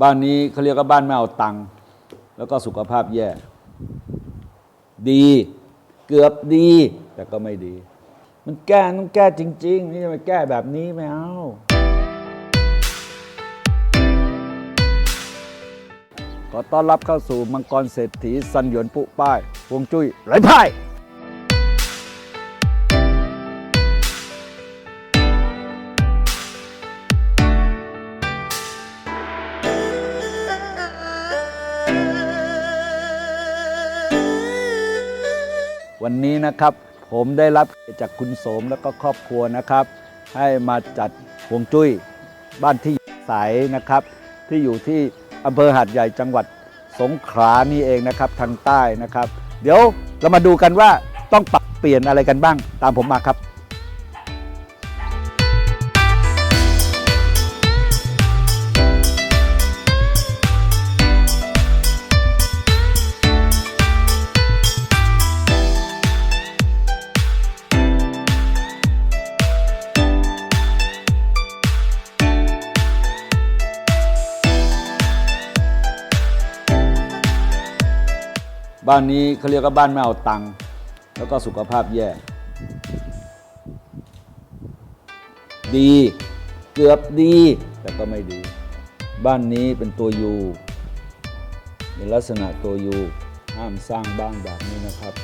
บ้านนี้เขาเรียกว่าบ้านไม่เอาตังค์แล้วก็สุขภาพแย่ ดีเกือบดี แต่ก็ไม่ดี มันแก้ต้องแก้จริง ๆ นี่จะมาแก้แบบนี้ไม่เอาขอต้อนรับเข้าสู่มังกรเศรษฐีสันหยวนปุป้าย วงจุ้ยไร้พ่าย วันนี้นะครับ ผมได้รับเกียรติจากคุณโสมและก็ครอบครัวนะครับ ให้มาจัดฮวงจุ้ยบ้านที่ใสายนะครับ ที่อยู่ที่อำเภอหาดใหญ่จังหวัดสงขลานี่เองนะครับทางใต้นะครับ เดี๋ยวเรามาดูกันว่าต้องปรับเปลี่ยนอะไรกันบ้างตามผมมาครับ บ้านนี้เขาเรียกว่าบ้านไม่เอาตังค์แล้วก็สุขภาพแย่ ดีเกือบดี แต่ก็ไม่ดี บ้านนี้เป็นตัวยูในลักษณะตัวยูห้ามสร้างบ้านแบบนี้นะครับ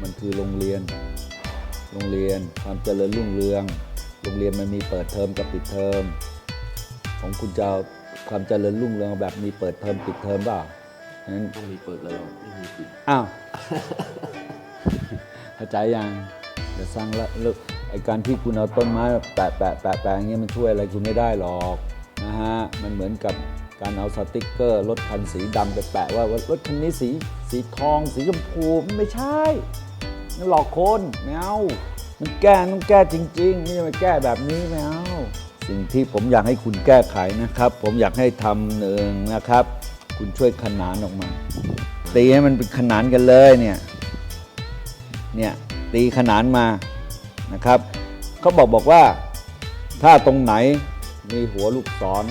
มันคือโรงเรียน โรงเรียนความเจริญรุ่งเรือง โรงเรียนมันมีเปิดเทอมกับปิดเทอมของคุณจะเอาความเจริญรุ่งเรืองแบบมีเปิดเทอมปิดเทอมเปล่า นั้นต้องมีเปิดแล้วหรอไม่มีปิดอ้าวเข้าใจยังเดี๋ยวสร้างละแล้วไอการที่คุณเอาต้นไม้มาแปะแปะแปะแปะอย่างเงี้ยมันช่วยอะไรคุณไม่ได้หรอกนะฮะมันเหมือนกับการเอาสติกเกอร์รถคันสีดำไปแปะว่าว่ารถคันนี้สีสีทอง สีชมพูมันไม่ใช่นั่นหลอกคนไม่เอามันแก้ต้องแก้จริงๆไม่ใช่มาแก้แบบนี้ไม่เอาสิ่งที่ผมอยากให้คุณแก้ไขนะครับ ผมอยากให้ทำหนึ่งนะครับ คุณช่วยขนานออกมา ตีให้มันเป็นขนานกันเลยเนี่ยเนี่ยตีขนานมานะครับเขาบอกบอกว่าถ้าตรงไหนมีหัวลูกศร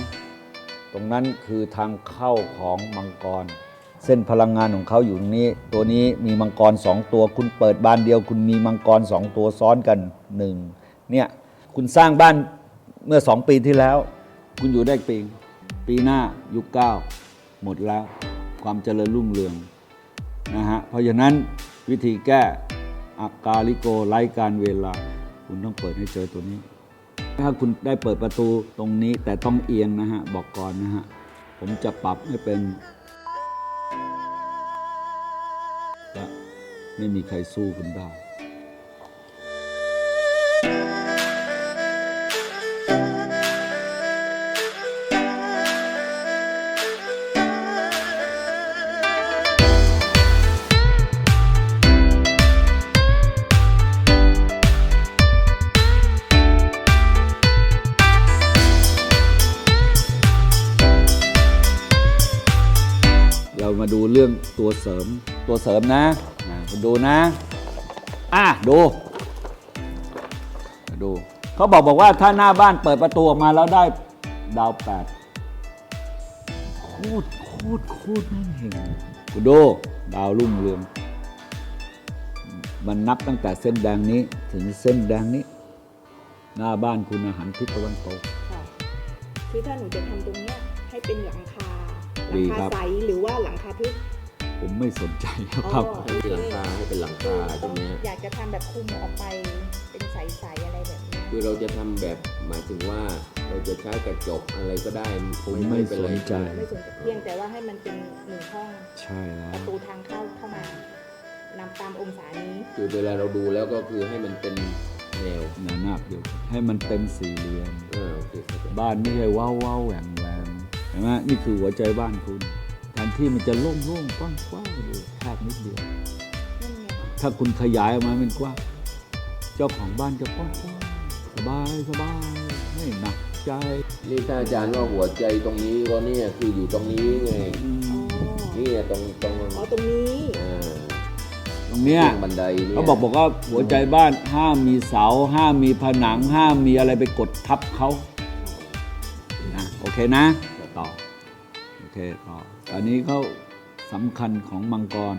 ตรงนั้นคือทางเข้าของมังกร เส้นพลังงานของเขาอยู่ตรงนี้ ตัวนี้มีมังกรสองตัว คุณเปิดบานเดียว คุณมีมังกรสองตัวซ้อนกันหนึ่งเนี่ยคุณสร้างบ้านเมื่อสองปีที่แล้ว คุณอยู่ได้ปี ปีหน้ายุคเก้า หมดแล้ว ความเจริญรุ่งเรืองนะฮะเพราะฉะนั้นวิธีแก้อากาลิโกไร้การเวลา คุณต้องเปิดให้เจอตัวนี้ ถ้าคุณได้เปิดประตูตรงนี้แต่ต้องเอียงนะฮะ บอกก่อนนะฮะ ผมจะปรับให้เป็นและไม่มีใครสู้คุณได้ มาดูเรื่องตัวเสริมตัวเสริมนะนะคุณดูนะ อะดูดูเขาบอกบอกว่าถ้าหน้าบ้านเปิดประตูออกมาแล้วได้ดาวแปดโคตรโคตรโคตรแม่งเห็งคุณดูดาวรุ่งเรือง มันนับตั้งแต่เส้นแดงนี้ถึงเส้นแดงนี้ หน้าบ้านคุณอาหารทิศตะวันตกคือถ้าหนูจะทำตรงเนี้ยให้เป็นหลังคา หดีลัครับคาใสหรือว่าหลังคาทึบผมไม่สนใจนะครับอ๋อให้เป็นหลังคาให้เป็นหลังคาใช่ไหมฮะอยากจะทำแบบคลุมออกไปเป็นใสๆอะไรแบบเนี้ยคือเราจะทำแบบหมายถึงว่าเราจะใช้กระจกอะไรก็ได้ผมไม่เป็นสไรนใจ ไม่สนใจเพียงแต่ว่าให้มันเป็นหนึ่งห้องใช่แล้ประวตูทางเข้าเข้ามานำตามองศานี้ คือเวลาเราดูแล้วก็คือให้มันเป็นแนวหนานาบเดียวกันให้มันเป็นสี่เหลี่ยมอ่าโอเคเข้าใจบ้านไม่ใช่ว้าวว้าวแหว่งแหวงเห็นไหมนี่คือหัวใจบ้านคุณแทนที่มันจะโล่งโล่งๆกว้างกว้างๆเลยแคบนิดเดียวนั่นไงถ้าคุณขยายออกมาเป็นกว้างเจ้าของบ้านจะกว้างกว้างสบายสบายไม่หนักใจนี่ถ้าอาจารย์ว่าหัวใจตรงนี้ก็เนี่ยคืออยู่ตรงนี้ไงอืมอ๋อนี่ตรงตรงอ๋อตรงนี้อ่าตรงเนี้ยบันไดเนี่ยเขาบอกบอกว่าหัวใจบ้านห้ามมีเสาห้ามมีผนังห้ามมีอะไรไปกดทับเขานะโอเคนะ ต่อโอเคต่ออันนี้เขาสำคัญของมังกร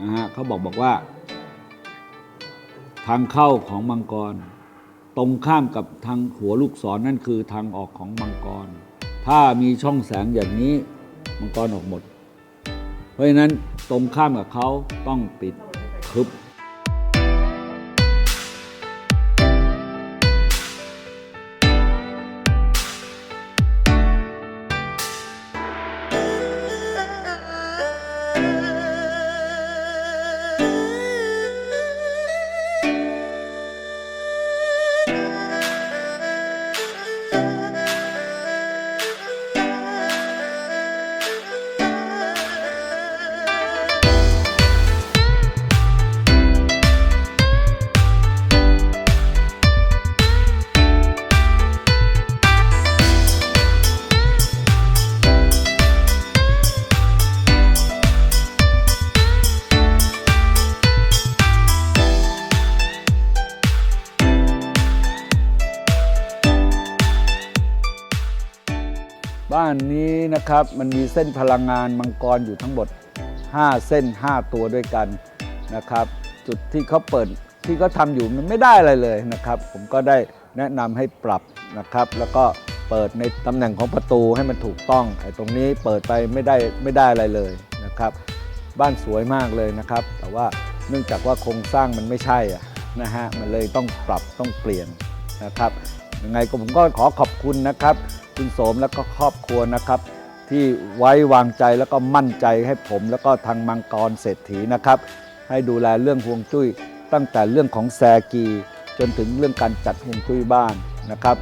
นะฮะเขาบอกบอกว่า ทางเข้าของมังกร ตรงข้ามกับทางหัวลูกศรนั่นคือทางออกของมังกร ถ้ามีช่องแสงอย่างนี้มังกรออกหมด เพราะฉะนั้นตรงข้ามกับเขาต้องปิดคึบ นนี้นะครับ มันมีเส้นพลังงานมังกรอยู่ทั้งหมด 5 เส้น 5 ตัวด้วยกันนะครับ จุดที่เขาเปิดที่เขาทำอยู่มันไม่ได้อะไรเลยนะครับ ผมก็ได้แนะนำให้ปรับนะครับ แล้วก็เปิดในตำแหน่งของประตูให้มันถูกต้องไอ้ตรงนี้เปิดไปไม่ได้ไม่ได้อะไรเลยนะครับ บ้านสวยมากเลยนะครับ แต่ว่าเนื่องจากว่าโครงสร้างมันไม่ใช่อะนะฮะมันเลยต้องปรับต้องเปลี่ยนนะครับยังไงก็ผมก็ขอขอบคุณนะครับ คุณโสมแล้วก็ครอบครัวนะครับ ที่ไว้วางใจแล้วก็มั่นใจให้ผมแล้วก็ทางมังกรเศรษฐีนะครับ ให้ดูแลเรื่องฮวงจุ้ย ตั้งแต่เรื่องของแซกี จนถึงเรื่องการจัดฮวงจุ้ยบ้านนะครับ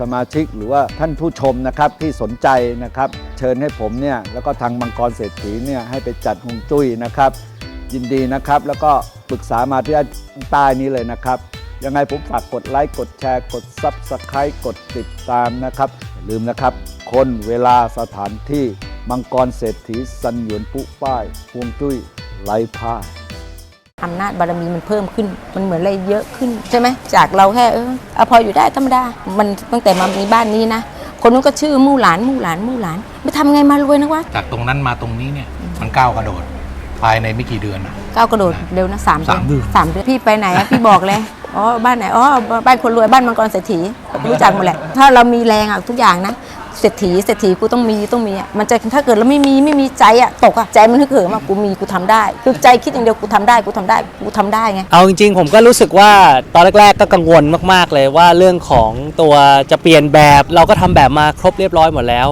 สมาชิกหรือว่าท่านผู้ชมนะครับที่สนใจนะครับ เชิญให้ผมเนี่ยแล้วก็ทางมังกรเศรษฐีเนี่ยให้ไปจัดฮวงจุ้ยนะครับ ยินดีนะครับแล้วก็ปรึกษามาที่ด้านใต้นี้เลยนะครับ ยังไงผมฝากกดไลค์ กดแชร์ กด Subscribe กดติดตามนะครับอย่าลืมนะครับ คนเวลาสถานที่มังกรเศรษฐีสันหยวนปุป้ายฮวงจุ้ยไร้พ่ายอำนาจบารมีมันเพิ่มขึ้น มันเหมือนอะไรเยอะขึ้นใช่ไหมจากเราแค่เออเอาพออยู่ได้ธรรมดา มันตั้งแต่มามีบ้านนี้นะ คนนู้นก็ชื่อมู่หลานมู่หลานมู่หลานไม่ทำไงมารวยนะวะจากตรงนั้นมาตรงนี้เนี่ยมันก้าวกระโดดภายในไม่กี่เดือนอะก้าวกระโดดเร็วนะสามสามเดือนสามเดือนพี่ไปไหนอะพี่บอกเลย อ๋อบ้านไหนอ๋อบ้านคนรวยบ้านมังกรเศรษฐีรู้จักหมดแหละ ถ้าเรามีแรงอะทุกอย่างนะเศรษฐีเศรษฐีกูต้องมีต้องมีอะมันจะถ้าเกิดเราไม่มีไม่มีใจอะตกอะใจมันฮึกเหิมอะกูมีกูทำได้ คือใจคิดอย่างเดียวกูทำได้กูทำได้กูทำได้ไงเอาจริงๆ ผมก็รู้สึกว่าตอนแรกๆก็กังวลมากๆเลยว่าเรื่องของตัวจะเปลี่ยนแบบเราก็ทำแบบมาครบเรียบร้อยหมดแล้ว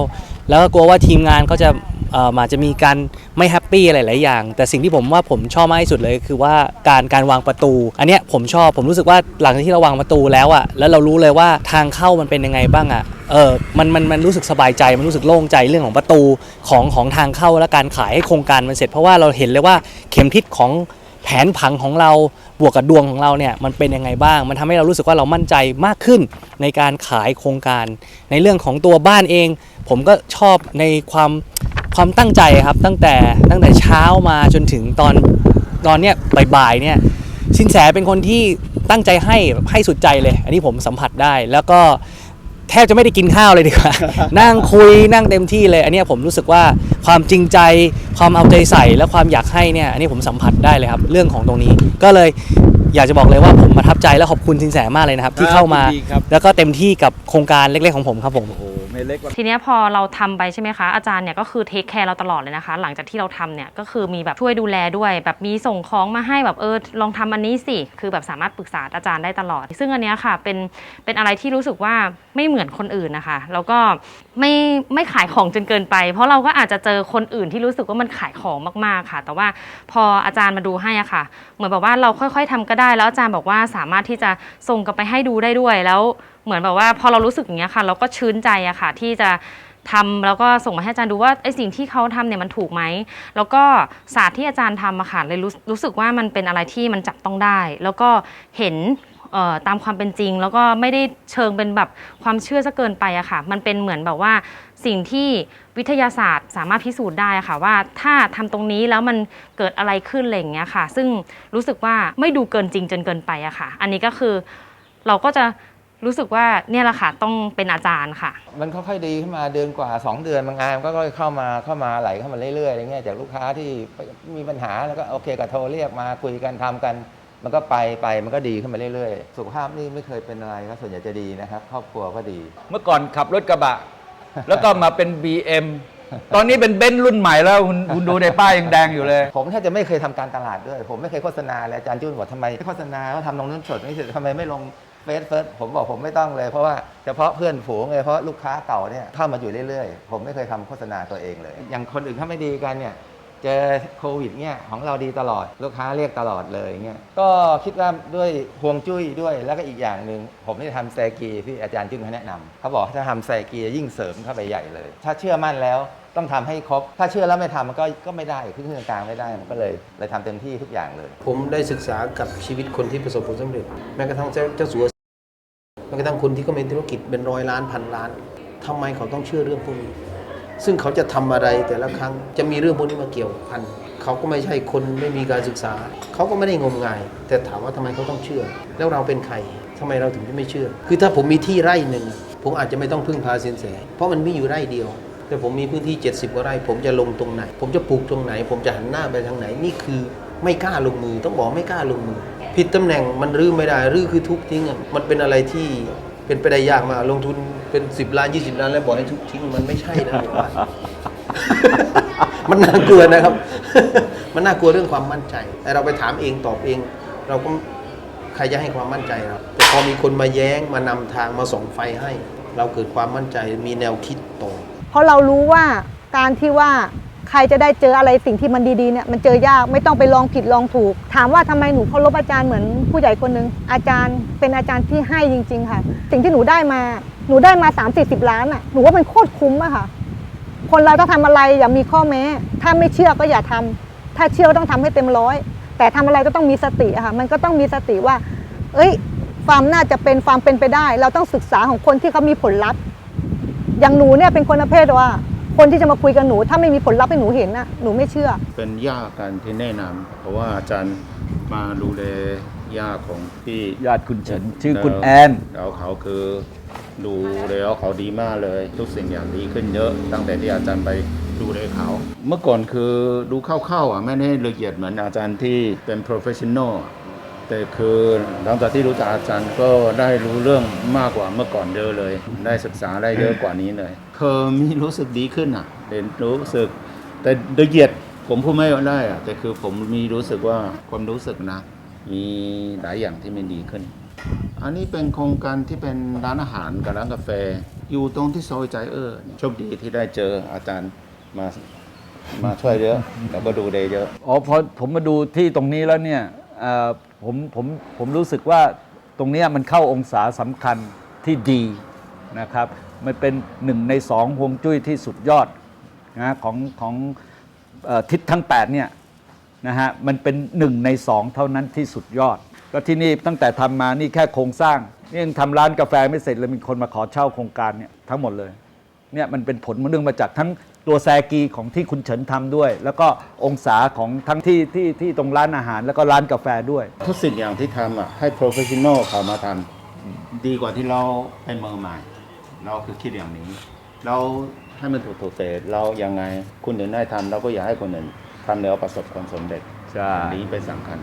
แล้วก็กลัวว่าทีมงานเขาจะเอ่อมาจะมีการไม่แฮปปี้อะไรหลายอย่าง แต่สิ่งที่ผมว่าผมชอบมากที่สุดเลย คือว่าการการวางประตู อันเนี้ยผมชอบผมรู้สึกว่าหลังจากที่เราวางประตูแล้วอะแล้วเรารู้เลยว่าทางเข้ามันเป็นยังไงบ้างอะเออมันมันมันรู้สึกสบายใจมันรู้สึกโล่งใจเรื่องของประตูของของทางเข้าและการขายให้โครงการมันเสร็จ เพราะว่าเราเห็นเลยว่าเข็มทิศของ แผนผังของเราบวกกับดวงของเราเนี่ยมันเป็นยังไงบ้าง มันทำให้เรารู้สึกว่าเรามั่นใจมากขึ้นในการขายโครงการ ในเรื่องของตัวบ้านเอง ผมก็ชอบในความความตั้งใจครับตั้งแต่ตั้งแต่เช้ามาจนถึงตอนตอนเนี้ยบ่ายๆเนี่ยสินแสเป็นคนที่ตั้งใจให้ให้สุดใจเลย อันนี้ผมสัมผัสได้แล้วก็ แทบจะไม่ได้กินข้าวเลยดีกว่า นั่งคุยนั่งเต็มที่เลย อันเนี้ยผมรู้สึกว่าความจริงใจ ความเอาใจใส่และความอยากให้เนี่ย อันนี้ผมสัมผัสได้เลยครับ เรื่องของตรงนี้ ก็เลยอยากจะบอกเลยว่าผมประทับใจและขอบคุณสินแสมากเลยนะครับ ที่เข้ามายินดีครับแล้วก็เต็มที่กับโครงการเล็กๆของผมครับผม โอ้ โหไม่เล็กกว่าทีเนี้ยพอเราทำไปใช่ไหมคะอาจารย์เนี่ยก็คือเทคแคร์เราตลอดเลยนะคะ หลังจากที่เราทำเนี่ยก็คือมีแบบช่วยดูแลด้วย แบบมีส่งของมาให้แบบเออลองทำอันนี้สิ คือแบบสามารถปรึกษาอาจารย์ได้ตลอด ซึ่งอันเนี้ยค่ะเป็นเป็นอะไรที่รู้สึกว่าไม่เหมือนคนอื่นนะคะ แล้วก็ไม่ไม่ขายของจนเกินไป เพราะเราก็อาจจะเจอคนอื่นที่รู้สึกว่ามันขายของมากๆค่ะ แต่ว่าพออาจารย์มาดูให้อะค่ะ เหมือนแบบว่าเราค่อย ๆทำก็ได้แล้วอาจารย์บอกว่าสามารถที่จะส่งกลับไปให้ดูได้ด้วยแล้ว เหมือนแบบว่าพอเรารู้สึกอย่างเงี้ยค่ะ เราก็ชื้นใจอะค่ะ ที่จะทำแล้วก็ส่งมาให้อาจารย์ดูว่าไอสิ่งที่เขาทำเนี่ยมันถูกไหม แล้วก็ศาสตร์ที่อาจารย์ทำอะค่ะเลยรู้รู้สึกว่ามันเป็นอะไรที่มันจับต้องได้ แล้วก็เห็นเอ่อตามความเป็นจริง แล้วก็ไม่ได้เชิงเป็นแบบความเชื่อซะเกินไปอะค่ะ มันเป็นเหมือนแบบว่าสิ่งที่วิทยาศาสตร์สามารถพิสูจน์ได้อะค่ะ ว่าถ้าทำตรงนี้แล้วมันเกิดอะไรขึ้นอะไรอย่างเงี้ยค่ะ ซึ่งรู้สึกว่าไม่ดูเกินจริงจนเกินไปอะค่ะ อันนี้ก็คือเราก็จะ รู้สึกว่าเนี่ยแหละค่ะต้องเป็นอาจารย์ค่ะ มันค่อยๆดีขึ้นมาเดือนกว่า 2 เดือนบางงานก็ค่อยเข้ามาเข้ามาไหลเข้ามาเรื่อยๆอะไรเงี้ยจากลูกค้าที่มีปัญหาแล้วก็โอเคก็โทรเรียกมาคุยกันทำกัน มันก็ไปไปมันก็ดีขึ้นมาเรื่อยๆ สุขภาพนี่ไม่เคยเป็นอะไรก็ส่วนใหญ่จะดีนะครับครอบครัวก็ดี เมื่อก่อนขับรถกระบะ แล้วก็มาเป็น BM ตอนนี้เป็นเบนซ์รุ่นใหม่แล้วคุณคุณดูในป้ายยังแดงอยู่เลย ผมแทบจะไม่เคยทำการตลาดด้วย ผมไม่เคยโฆษณาเลยอาจารย์จุนบอกทำไมไม่โฆษณาว่าทำลงนู้นสดไม่เสร็จทำไมไม่ลง เฟซเฟิร์สผมบอกผมไม่ต้องเลย เพราะว่าเฉพาะเพื่อนฝูงเลยเพราะลูกค้าเก่าเนี่ยเข้ามาอยู่เรื่อยๆ ผมไม่เคยทำโฆษณาตัวเองเลย อย่างคนอื่นเขาไม่ดีกันเนี่ยเจอโควิดเนี่ยของเราดีตลอด ลูกค้าเรียกตลอดเลยเงี้ยก็คิดว่าด้วยฮวงจุ้ยด้วยแล้วก็อีกอย่างหนึ่งผมได้ทำแซกีที่อาจารย์จุ้นเขาแนะนำเขาบอกถ้าทำแซกียิ่งเสริมเข้าไปใหญ่เลย ถ้าเชื่อมั่นแล้วต้องทำให้ครบ ถ้าเชื่อแล้วไม่ทำมันก็ก็ไม่ได้ครึ่งกลางๆไม่ได้มันก็เลยเลยทำเต็มที่ทุกอย่างเลย ผมได้ศึกษากับชีวิตคนที่ประสบผลสำเร็จแม้กระทั่งเจ้าเจ้าสัว แม้กระทั่งคนที่เขามีธุรกิจเป็นร้อยล้านพันล้านทำไมเขาต้องเชื่อเรื่องพวกนี้ ซึ่งเขาจะทำอะไรแต่ละครั้งจะมีเรื่องพวกนี้มาเกี่ยวพันเขาก็ไม่ใช่คนไม่มีการศึกษา เขาก็ไม่ได้งมงาย แต่ถามว่าทำไมเขาต้องเชื่อ แล้วเราเป็นใครทำไมเราถึงไม่เชื่อ คือถ้าผมมีที่ไร่หนึ่งผมอาจจะไม่ต้องพึ่งพาเสินแส เพราะมันมีอยู่ไร่เดียวแต่ผมมีพื้นที่ 70กว่าไร่ ผมจะลงตรงไหน ผมจะปลูกตรงไหน ผมจะหันหน้าไปทางไหน นี่คือไม่กล้าลงมือ ต้องบอกไม่กล้าลงมือ ผิดตำแหน่งมันรื้อไม่ได้รื้อคือทุบทิ้งอะมันเป็นอะไรที่เป็นไปได้ยากมากลงทุนเป็น 10 ล้าน 20 ล้านแล้วบอกให้ทุบทิ้งมันไม่ใช่นะผมว่า มันน่ากลัวนะครับ มันน่ากลัวเรื่องความมั่นใจ แต่เราไปถามเองตอบเอง เราก็ใครจะให้ความมั่นใจเราแต่พอมีคนมาแย้งมานำทางมาส่องไฟให้ เราเกิดความมั่นใจมีแนวคิดตรงเพราะเรารู้ว่าการที่ว่า ใครจะได้เจออะไรสิ่งที่มันดีๆเนี่ยมันเจอยากไม่ต้องไปลองผิดลองถูก ถามว่าทำไมหนูเคารพอาจารย์เหมือนผู้ใหญ่คนหนึ่งอาจารย์เป็นอาจารย์ที่ให้จริง ๆ ค่ะ สิ่งที่หนูได้มาหนูได้มา 3 4 0 ล้านอะหนูว่ามันโคตรคุ้มอะค่ะ คนเราต้องทำอะไรอย่ามีข้อแม้ ถ้าไม่เชื่อก็อย่าทำถ้าเชื่อต้องทำให้เต็มร้อยแต่ทำอะไรก็ต้องมีสติค่ะมันก็ต้องมีสติว่า เอ้ยความน่าจะเป็นความเป็นไปได้ เราต้องศึกษาของคนที่เขามีผลลัพธ์อย่างหนูเนี่ยเป็นคนประเภทว่า คนที่จะมาคุยกับหนู ถ้าไม่มีผลลัพธ์ให้หนูเห็นน่ะหนูไม่เชื่อ เป็นย่ากันที่แนะนำเพราะว่าอาจารย์มาดูแลย่าของพี่ญาติคุณเฉินชื่อคุณล้วแอน แล้วเขาคือดูแล้วเขาดีมากเลยทุกสิ่งอย่างดีขึ้นเยอะตั้งแต่ที่อาจารย์ไปดูแลเขา เมื่อก่อนคือดูเข้าๆอะไม่ได้ละเอียดเหมือนอาจารย์ที่เป็น professional อะ แต่คือหลังจากที่รู้จักอาจารย์ก็ได้รู้เรื่องมากกว่าเมื่อก่อนเยอะเลย ได้ศึกษาได้เยอะกว่านี้เลยคือมีรู้สึกดีขึ้นอะเรียนรู้สึก แต่ละเอียดผมพูดไม่ได้อะแต่คือผมมีรู้สึกว่าความรู้สึกนะ มีหลายอย่างที่มันดีขึ้น อันนี้เป็นโครงการที่เป็นร้านอาหารกับร้านกาแฟ อยู่ตรงที่ซอยใจเออโชคดีที่ได้เจออาจารย์มามาช่วยเยอะแล้วก็ดูแลเยอะ อ๋อพอผมมาดูที่ตรงนี้แล้วเนี่ยเอ่อ ผมผมผมรู้สึกว่าตรงนี้มันเข้าองศาสำคัญที่ดีนะครับ มันเป็นหนึ่งในสองฮวงจุ้ยที่สุดยอดนะของของอทิศทั้ง8เนี่ยนะฮะมันเป็นหนึ่งในสองเท่านั้นที่สุดยอด ก็ที่นี่ตั้งแต่ทำมานี่แค่โครงสร้างนี่ยังทำร้านกาแฟไม่เสร็จเลยมีคนมาขอเช่าโครงการเนี่ยทั้งหมดเลยเนี่ยมันเป็นผลมันเนื่องมาจากทั้ง ตัวแซกีของที่คุณเฉินทำด้วย แล้วก็องศาของทั้งที่ที่ที่ตรงร้านอาหารแล้วก็ร้านกาแฟด้วย ทุกสิ่งอย่างที่ทำอะให้ professional เขามาทำดีกว่าที่เราเป็นมือใหม่ เราคือคิดอย่างนี้ เราให้มันถูกๆแต่เรายังไงคุณอื่นได้ทำเราก็อยากให้คนอื่นทำแล้วประสบความสำเร็จใช่อันนี้เป็นสำคัญ